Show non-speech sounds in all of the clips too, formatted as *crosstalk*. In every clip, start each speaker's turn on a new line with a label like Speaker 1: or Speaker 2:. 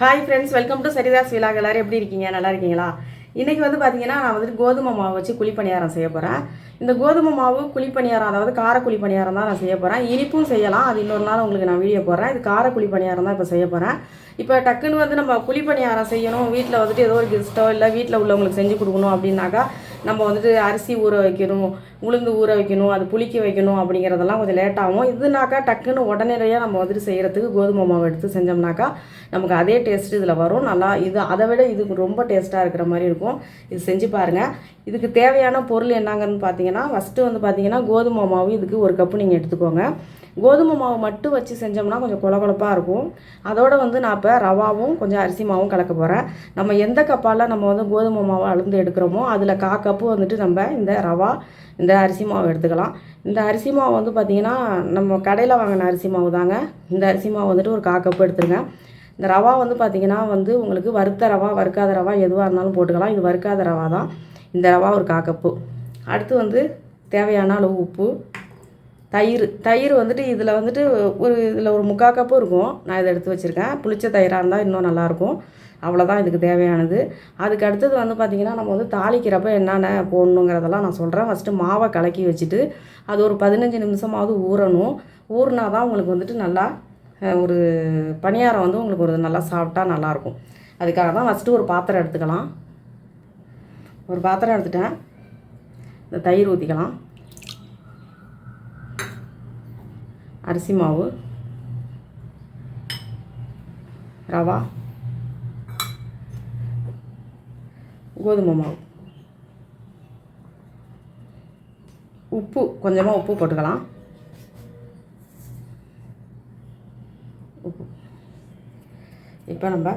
Speaker 1: hi friends welcome to Saritha's விழா எல்லோரும் எப்படி இருக்கீங்க நல்லா இருக்கீங்களா இன்றைக்கி வந்து பார்த்தீங்கன்னா நான் வந்துட்டு கோதுமை மாவு வச்சு குழிப்பணியாரம் செய்ய போகிறேன் இந்த கோதுமை மாவு குழிப்பணியாரம் அதாவது கார குழிப்பணியாரம் தான் நான் செய்ய போகிறேன் இனிப்பும் செய்யலாம் அது இன்னொரு நாள் உங்களுக்கு நான் வீடியோ போடுறேன் இது கார குழிப்பணியாரம் தான் இப்போ செய்ய போகிறேன் இப்போ டக்குன்னு வந்து நம்ம குழிப்பணியாரம் செய்யணும் வீட்டில் வந்துட்டு ஏதோ ஒரு கெஸ்ட்டோ இல்லை வீட்டில் உள்ளவங்களுக்கு செஞ்சு கொடுக்கணும் அப்படின்னாக்கா நம்ம வந்துட்டு அரிசி ஊற வைக்கணும் உளுந்து ஊற வைக்கணும் அது புளிக்க வைக்கணும் அப்படிங்கிறதெல்லாம் கொஞ்சம் லேட்டாகும் இதுனாக்கா டக்குன்னு உடனடியாக நம்ம வந்துட்டு செய்கிறதுக்கு கோதுமை மாவு எடுத்து செஞ்சோம்னாக்கா நமக்கு அதே டேஸ்ட் இதில் வரும் நல்லா இது அதை விட இது ரொம்ப டேஸ்ட்டாக இருக்கிற மாதிரி இருக்கும் இது செஞ்சு பாருங்கள் இதுக்கு தேவையான பொருள் என்னங்கன்னு பார்த்தீங்கன்னா ஃபஸ்ட்டு வந்து பார்த்தீங்கன்னா கோதுமை மாவு இதுக்கு ஒரு கப்பு நீங்கள் எடுத்துக்கோங்க கோதுமை மாவு மட்டும் வச்சு செஞ்சோம்னா கொஞ்சம் கொல கொலப்பாக இருக்கும் அதோடு வந்து நான் இப்போ ரவாவும் கொஞ்சம் அரிசி மாவும் கலக்க போகிறேன் நம்ம எந்த கப்பால் நம்ம வந்து கோதுமை மாவை அளந்து எடுக்கிறோமோ அதில் கா கப்பு வந்துட்டு நம்ம இந்த ரவா இந்த அரிசி மாவு எடுத்துக்கலாம் இந்த அரிசி மாவு வந்து பார்த்திங்கன்னா நம்ம கடையில் வாங்கின அரிசி மாவு தாங்க இந்த அரிசி மாவு வந்துட்டு ஒரு காக்கப்பு எடுத்துருங்க இந்த ரவா வந்து பார்த்திங்கன்னா வந்து உங்களுக்கு வறுத்த ரவா வறுக்காத ரவா எதுவாக இருந்தாலும் போட்டுக்கலாம் இது வறுக்காத ரவா தான் இந்த ரவா ஒரு காக்கப்பு அடுத்து வந்து தேவையான அளவு உப்பு தயிர் தயிர் வந்துட்டு இதில் வந்துட்டு ஒரு இதில் ஒரு முக்கால் கப்பு இருக்கும் நான் இதை எடுத்து வச்சுருக்கேன் புளிச்ச தயிராக இருந்தால் இன்னும் நல்லாயிருக்கும் அவ்வளோதான் இதுக்கு தேவையானது அதுக்கு அடுத்தது வந்து பார்த்திங்கன்னா நம்ம வந்து தாளிக்கிறப்ப என்னென்ன போடணுங்கிறதெல்லாம் நான் சொல்கிறேன் ஃபஸ்ட்டு மாவை கலக்கி வச்சுட்டு அது ஒரு பதினஞ்சு நிமிஷமாவது ஊறணும் ஊறினா தான் உங்களுக்கு வந்துட்டு நல்லா ஒரு பணியாரம் வந்து உங்களுக்கு ஒரு நல்லா சாப்பிட்டா நல்லாயிருக்கும் அதுக்காக தான் ஃபஸ்ட்டு ஒரு பாத்திரம் எடுத்துக்கலாம் ஒரு பாத்திரம் எடுத்துட்டேன் இந்த தயிர் ஊற்றிக்கலாம் அரிசி மாவு ரவா கோதுமை மாவு உப்பு கொஞ்சமாக உப்பு போட்டுக்கலாம் உப்பு இப்போ நம்ம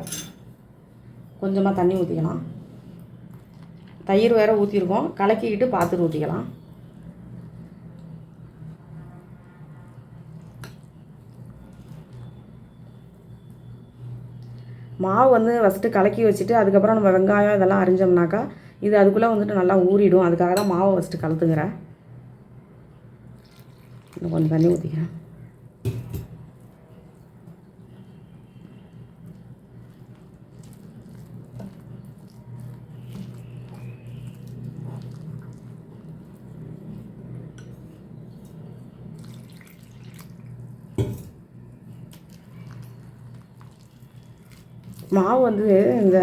Speaker 1: கொஞ்சமாக தண்ணி ஊற்றிக்கலாம் தயிர் வேறு ஊற்றிருக்கோம் கலக்கிக்கிட்டு பார்த்துட்டு ஊற்றிக்கலாம் மாவு வந்து ஃபஸ்ட்டு கலக்கி வச்சுட்டு அதுக்கப்புறம் நம்ம வெங்காயம் இதெல்லாம் அரிஞ்சோம்னாக்கா இது அதுக்குள்ளே வந்துட்டு நல்லா ஊறிடும் அதுக்காக தான் மாவை ஃபஸ்ட்டு கலத்துக்கிறேன் கொஞ்சம் தண்ணி ஊற்றிக்கிறேன் மாவு வந்து இந்த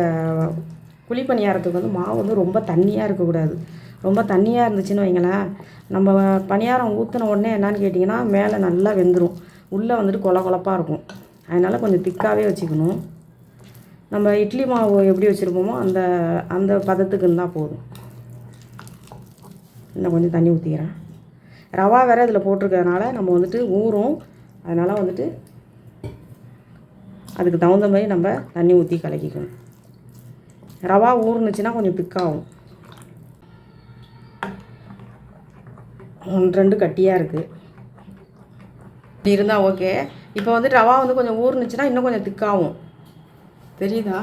Speaker 1: குழி பணியாரத்துக்கு வந்து மாவு வந்து ரொம்ப தண்ணியாக இருக்கக்கூடாது ரொம்ப தண்ணியாக இருந்துச்சுன்னு வைங்களேன் நம்ம பணியாரம் ஊற்றின உடனே என்னான்னு கேட்டிங்கன்னா மேலே நல்லா வெந்துடும் உள்ளே வந்துட்டு கொல கொலப்பாக இருக்கும் அதனால் கொஞ்சம் திக்காகவே வச்சுக்கணும் நம்ம இட்லி மாவு எப்படி வச்சுருப்போமோ அந்த அந்த பதத்துக்கு இருந்தால் போதும் இன்னும் கொஞ்சம் தண்ணி ஊற்றிக்கிறேன் ரவா வேறு இதில் போட்டிருக்கிறதுனால நம்ம வந்துட்டு ஊறும் அதனால் வந்துட்டு அதுக்கு தகுந்த மாதிரி நம்ம தண்ணி ஊற்றி கலக்கிக்கணும் ரவா ஊறுனுச்சுன்னா கொஞ்சம் திக்காகும் ஒன்று ரெண்டு கட்டியாக இருக்குது இருந்தால் ஓகே இப்போ வந்து ரவா வந்து கொஞ்சம் ஊறுனுச்சுன்னா இன்னும் கொஞ்சம் திக்காகும் தெரியுதா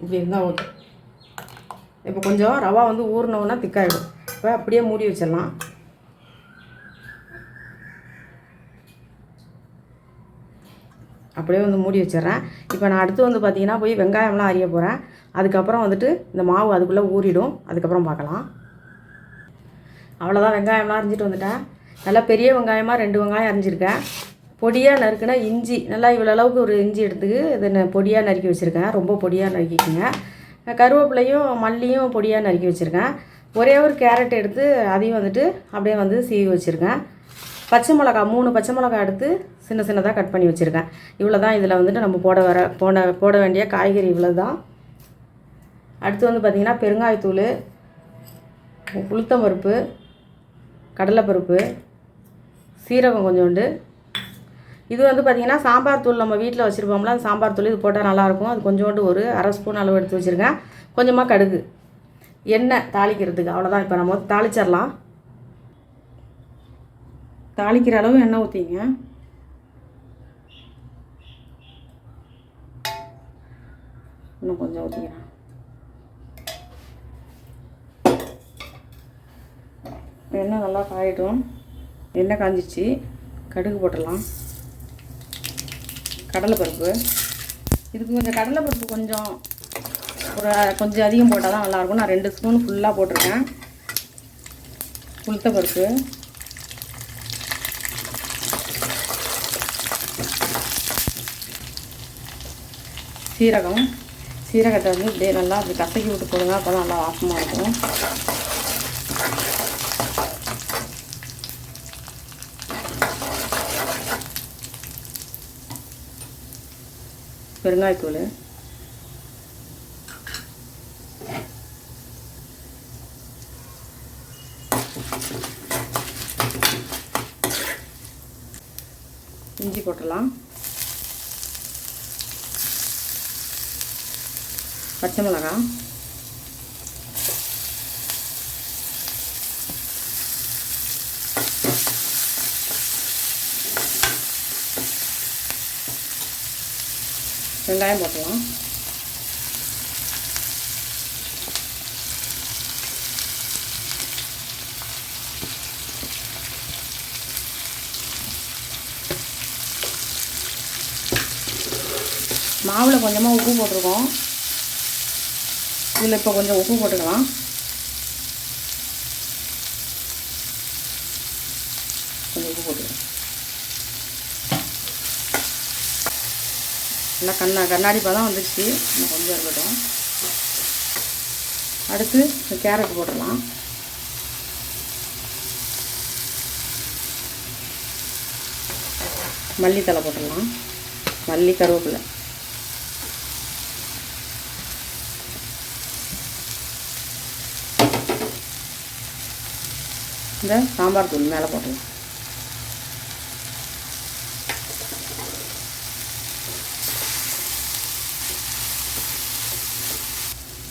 Speaker 1: இப்படி இருந்தால் ஓகே இப்போ கொஞ்சம் ரவா வந்து ஊறினோன்னா திக்காயிடும் இப்போ அப்படியே மூடி வச்சிடலாம் அப்படியே வந்து மூடி வச்சிட்றேன் இப்போ நான் அடுத்து வந்து பார்த்தீங்கன்னா போய் வெங்காயம்லாம் அறிய போகிறேன் அதுக்கப்புறம் வந்துட்டு இந்த மாவு அதுக்குள்ளே ஊறிடும் அதுக்கப்புறம் பார்க்கலாம் அவ்வளோதான் வெங்காயம்லாம் அரிஞ்சிட்டு வந்துட்டேன் நல்லா பெரிய வெங்காயமாக ரெண்டு வெங்காயம் அரிஞ்சிருக்கேன் பொடியாக நறுக்குனா இஞ்சி நல்லா இவ்வளோ அளவுக்கு ஒரு இஞ்சி எடுத்துக்கு இதை பொடியாக நறுக்கி வச்சுருக்கேன் ரொம்ப பொடியாக நறுக்கிக்கோங்க கருவேப்பிலையும் மல்லியும் பொடியாக நறுக்கி வச்சுருக்கேன் ஒரே ஒரு கேரட் எடுத்து அதையும் வந்துட்டு அப்படியே வந்து சீவி வச்சுருக்கேன் பச்சை மிளகா மூணு பச்சை மிளகா எடுத்து சின்ன சின்னதாக கட் பண்ணி வச்சுருக்கேன் இவ்வளோ தான் இதில் வந்துட்டு நம்ம போட வர போட போட வேண்டிய காய்கறி இவ்வளோ தான் அடுத்து வந்து பார்த்திங்கன்னா பெருங்காயத்தூள் உளுத்தம் பருப்பு கடலைப்பருப்பு சீரகம் கொஞ்சோண்டு இது வந்து பார்த்திங்கன்னா சாம்பார் தூள் நம்ம வீட்டில் வச்சுருப்போம்ல அந்த சாம்பார் தூள் இது போட்டால் நல்லாயிருக்கும் அது கொஞ்சோண்டு ஒரு அரை ஸ்பூன் அளவு எடுத்து வச்சுருக்கேன் கொஞ்சமாக கடுகு எண்ணெய் தாளிக்கிறதுக்கு அவ்வளோதான் இப்போ நம்ம தாளிச்சிடலாம் தாளிக்கிற அளவு எண்ணெய் ஊற்றிங்க இன்னும் கொஞ்சம் ஊற்றிக்கிறேன் எண்ணெய் நல்லா காயிடும் எண்ணெய் காஞ்சிச்சு கடுகு போட்டுடலாம் கடலைப்பருப்பு இதுக்கு கொஞ்சம் கடலைப்பருப்பு கொஞ்சம் ஒரு கொஞ்சம் அதிகம் போட்டால் தான் நல்லாயிருக்கும் நான் ரெண்டு ஸ்பூன் ஃபுல்லாக போட்டிருக்கேன் உளுத்த பருப்பு சீரகம் சீரகத்தை வந்து இப்படியே நல்லா அப்படி கசக்கி விட்டு போடுங்க அப்போ தான் நல்லா வாசமாக இருக்கும் பெருங்காய்த்தூள் இஞ்சி போட்டலாம் பச்சை மிளகா வெங்காயம் போட்டலாம் மாவில் கொஞ்சமாக உப்பு போட்டிருக்கோம் இதில் இப்போ கொஞ்சம் உப்பு போட்டுக்கலாம் கொஞ்சம் உப்பு போட்டுக்கலாம் நல்லா கண்ணா கண்ணாடி பதம் வந்துடுச்சு இன்னும் கொஞ்சம் இருக்கட்டும் அடுத்து கேரட் போட்டுடலாம் மல்லித்தலை போட்டுடலாம் மல்லி கருவேப்பில்லை இந்த சாம்பார் தூள் மேலே போட்டுக்கலாம்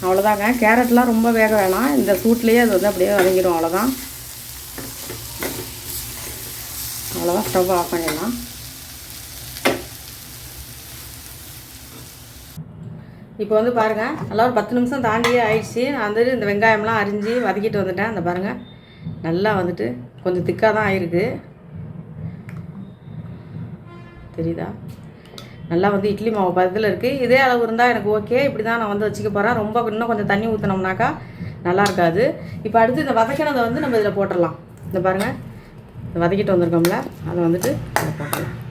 Speaker 1: அவ்வளோதாங்க கேரட்லாம் ரொம்ப வேக வேணாம் இந்த சூட்லேயே அது வந்து அப்படியே வதங்கிடும் அவ்வளோதான் அவ்வளோதான் ஸ்டவ் ஆஃப் பண்ணிடலாம் இப்போ வந்து பாருங்கள் நல்லா ஒரு பத்து நிமிஷம் தாண்டியே ஆயிடுச்சு நான் வந்துட்டு இந்த வெங்காயம்லாம் அரிஞ்சு வதக்கிட்டு வந்துட்டேன் அந்த பாருங்கள் நல்லா வந்துட்டு கொஞ்சம் திக்காக தான் ஆயிருக்கு தெரியுதா நல்லா வந்து இட்லி மாவு பதத்தில் இருக்குது இதே அளவு இருந்தால் எனக்கு ஓகே இப்படி தான் நான் வந்து வச்சுக்க போகிறேன் ரொம்ப இன்னும் கொஞ்சம் தண்ணி ஊற்றினோம்னாக்கா நல்லா இருக்காது இப்போ அடுத்து இந்த வதக்கினதை வந்து நம்ம இதில் போட்டுடலாம் இந்த பாருங்கள் வதக்கிட்டு வந்திருக்கோம்ல அதை வந்துட்டு போட்டுடலாம்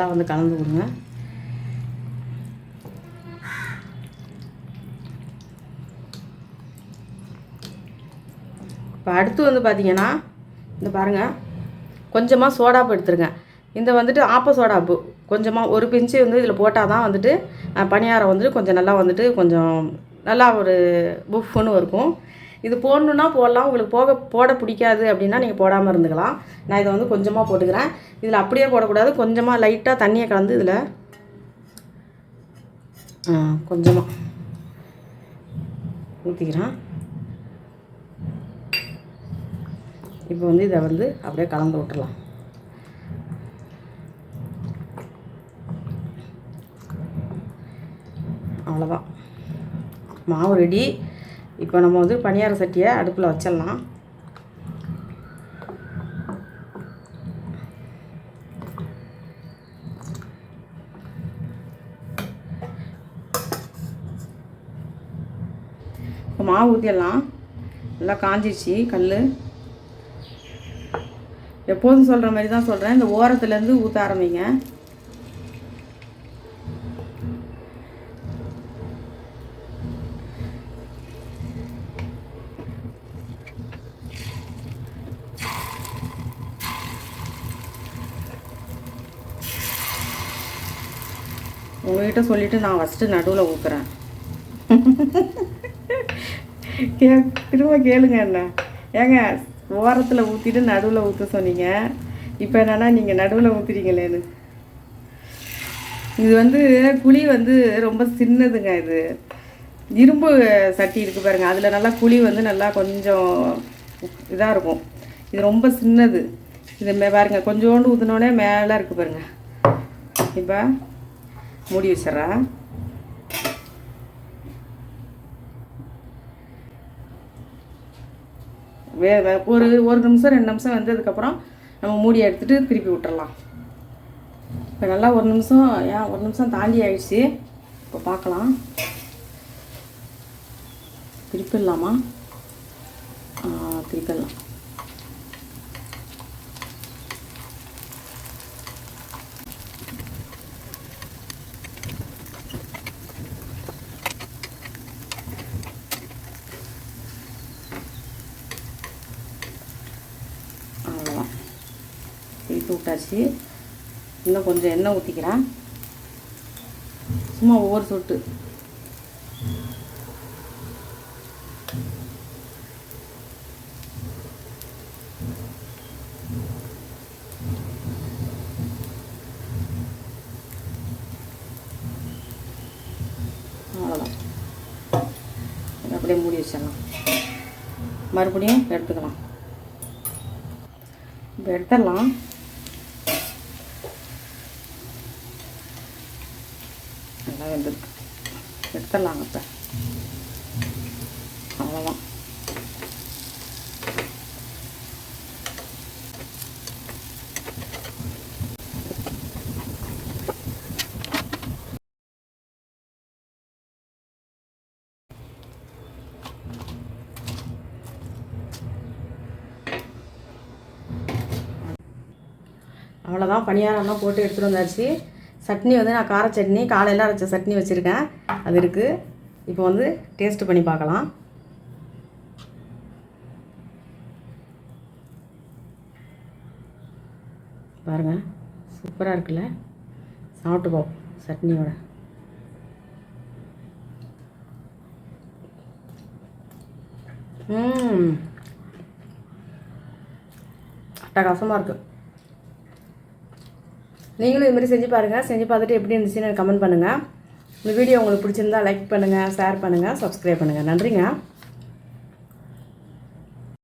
Speaker 1: நல்லா வந்து கலந்து விடுங்க இப்போ அடுத்து வந்து பார்த்தீங்கன்னா இந்த பாருங்கள் கொஞ்சமாக சோடாப்பு எடுத்துருங்க இந்த வந்துட்டு ஆப்ப சோடாப்பு கொஞ்சமாக ஒரு பிஞ்சு வந்து இதில் போட்டால் தான் வந்துட்டு பணியாரம் வந்துட்டு கொஞ்சம் நல்லா வந்துட்டு கொஞ்சம் நல்லா ஒரு புஃப்னு இருக்கும் இது போடணுன்னா போடலாம் உங்களுக்கு போக போட பிடிக்காது அப்படின்னா நீங்கள் போடாமல் இருந்துக்கலாம் நான் இதை வந்து கொஞ்சமாக போட்டுக்கிறேன் இதில் அப்படியே போடக்கூடாது கொஞ்சமாக லைட்டாக தண்ணியை கலந்து இதில் கொஞ்சமாக ஊற்றிக்கிறேன் இப்போ வந்து இதை வந்து அப்படியே கலந்து விட்டுடலாம் அவ்வளோதான் மாவு ரெடி இப்போ நம்ம வந்து பணியார சட்டியை அடுப்பில் வச்சிடலாம் இப்போ மாவு ஊற்றிடலாம் நல்லா காஞ்சிடுச்சு கல் எப்போதும் சொல்கிற மாதிரி தான் சொல்கிறேன் இந்த ஓரத்துலேருந்து ஊற்ற ஆரம்பிங்க உங்ககிட்ட சொல்லிவிட்டு நான் ஃபஸ்ட்டு நடுவில் ஊற்றுறேன் *laughs* திரும்ப கேளுங்க என்ன ஏங்க ஓரத்தில் ஊற்றிட்டு நடுவில் ஊற்ற சொன்னீங்க இப்போ என்னென்னா நீங்கள் நடுவில் ஊற்றுறீங்களேன்னு இது வந்து குழி வந்து ரொம்ப சின்னதுங்க இது இரும்பு சட்டி இருக்குது பாருங்கள் அதில் நல்லா குழி வந்து நல்லா கொஞ்சம் இதாக இருக்கும் இது ரொம்ப சின்னது இது பாருங்கள் கொஞ்சோண்டு ஊற்றினோடனே மேலே இருக்குது பாருங்கள் இப்போ மூடி வச்சிடறேன் வே ஒரு ஒரு நிமிஷம் ரெண்டு நிமிஷம் வந்ததுக்கப்புறம் நம்ம மூடி எடுத்துகிட்டு திருப்பி விட்டுறலாம் இப்போ நல்லா ஒரு நிமிஷம் ஏன் ஒரு நிமிஷம் தாண்டி ஆயிடுச்சு இப்போ பார்க்கலாம் திருப்பிடலாமா திருப்பிடலாம் போட்டு விட்டாச்சு இன்னும் கொஞ்சம் எண்ணெய் ஊற்றிக்கிறேன் சும்மா ஒவ்வொரு சொட்டு அப்படியே மூடி வச்சிடலாம் மறுபடியும் எடுத்துக்கலாம் இப்போ எடுத்துடலாம் நல்லா வெந்திருக்கு எடுத்துடலாங்க இப்போ அவ்வளோதான் அவ்வளோதான் பணியாரம்லாம் போட்டு எடுத்துகிட்டு வந்தாச்சு சட்னி வந்து நான் கார சட்னி காலையில் அரைச்ச சட்னி வச்சுருக்கேன் அது இருக்குது இப்போ வந்து டேஸ்ட்டு பண்ணி பார்க்கலாம் பாருங்கள் சூப்பராக இருக்குல்ல சாப்பிட்டு போ சட்னியோட அட்டகாசமாக இருக்குது நீங்களும் இதுமாதிரி செஞ்சு பாருங்கள் செஞ்சு பார்த்துட்டு எப்படி இருந்துச்சுன்னு கமெண்ட் பண்ணுங்கள் இந்த வீடியோ உங்களுக்கு பிடிச்சிருந்தா லைக் பண்ணுங்கள் ஷேர் பண்ணுங்கள் சப்ஸ்கிரைப் பண்ணுங்கள் நன்றிங்க